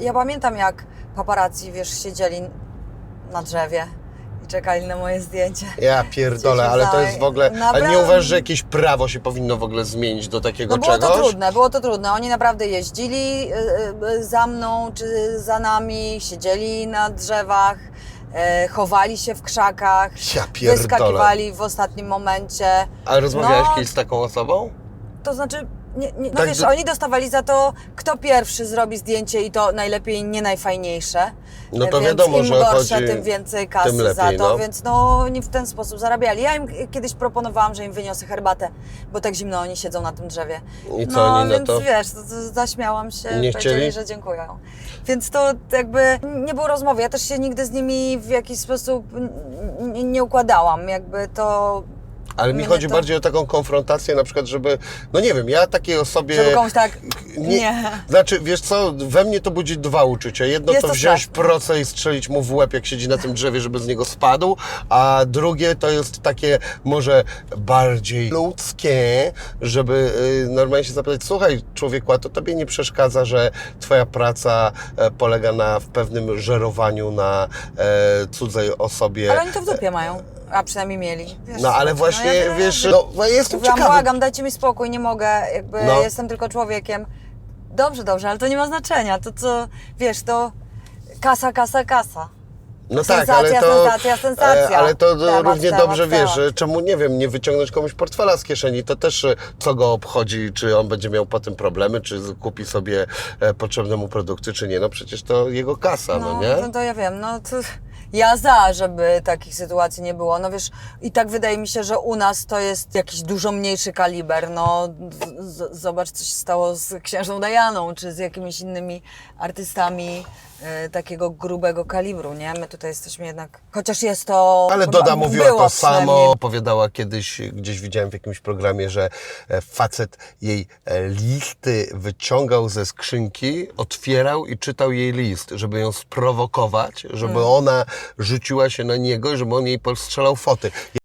Ja pamiętam, jak paparazzi, wiesz, siedzieli na drzewie i czekali na moje zdjęcie. Ja pierdolę, Gdzieś ale to tutaj. jest w ogóle... Ale nie Naprawdę. uważasz, że jakieś prawo się powinno w ogóle zmienić do takiego No było czegoś? to trudne, było to trudne. Oni naprawdę jeździli y, y, za mną czy za nami, siedzieli na drzewach, y, chowali się w krzakach, Ja pierdolę. wyskakiwali w ostatnim momencie. Ale rozmawiałeś No, kiedyś z taką osobą? To znaczy, nie, nie, no Tak wiesz, do- oni dostawali za to, kto pierwszy zrobi zdjęcie i to najlepiej nie najfajniejsze. No to więc wiadomo, im że gorsze, chodzi- tym więcej kasy tym lepiej, za to, no. więc no oni w ten sposób zarabiali. Ja im kiedyś proponowałam, że im wyniosę herbatę, bo tak zimno oni siedzą na tym drzewie. I co no, oni na więc to? wiesz, to, to zaśmiałam się, Nie powiedzieli, że dziękują. Więc to jakby nie było rozmowy. Ja też się nigdy z nimi w jakiś sposób n- n- nie układałam. Jakby to Ale mi mnie chodzi to- bardziej o taką konfrontację, na przykład, żeby, no nie wiem, ja takiej osobie... Żeby komuś tak, Nie, nie. Znaczy, wiesz co, we mnie to budzi dwa uczucia. Jedno Jest to to wziąć straszne. proce i strzelić mu w łeb, jak siedzi na tym drzewie, żeby z niego spadł, a drugie to jest takie może bardziej ludzkie, żeby y, normalnie się zapytać, słuchaj człowieku, a to tobie nie przeszkadza, że twoja praca e, polega na w pewnym żerowaniu na e, cudzej osobie. Ale oni to w dupie mają. A przynajmniej mieli. Wiesz, No ale co, właśnie, ja wiem, wiesz, no, ja jestem ciekawy. błagam, dajcie mi spokój, nie mogę, jakby No. jestem tylko człowiekiem. Dobrze, dobrze, ale to nie ma znaczenia. To co, wiesz, to kasa, kasa, kasa. No tak, ale Sensacja, to, sensacja, sensacja. e, Ale to Temat, równie temat, dobrze wiesz, temat. że czemu nie wiem, nie wyciągnąć komuś portfela z kieszeni, to też e, co go obchodzi, czy on będzie miał potem problemy, czy kupi sobie e, potrzebne mu produkty, czy nie. No przecież to jego kasa, no, No, nie? to, to ja wiem, no to ja za, żeby takich sytuacji nie było. No wiesz, i tak wydaje mi się, że u nas to jest jakiś dużo mniejszy kaliber. No zobacz, co się stało z księżną Dajaną, czy z jakimiś innymi artystami e, takiego grubego kalibru, nie? My tutaj jesteśmy jednak, chociaż jest to... Ale Doda mówiła to samo. Opowiadała kiedyś, gdzieś widziałem w jakimś programie, że e, facet jej e, listy wyciągał ze skrzynki, otwierał i czytał jej list, żeby ją sprowokować, żeby Hmm. ona rzuciła się na niego żeby on jej postrzelał foty.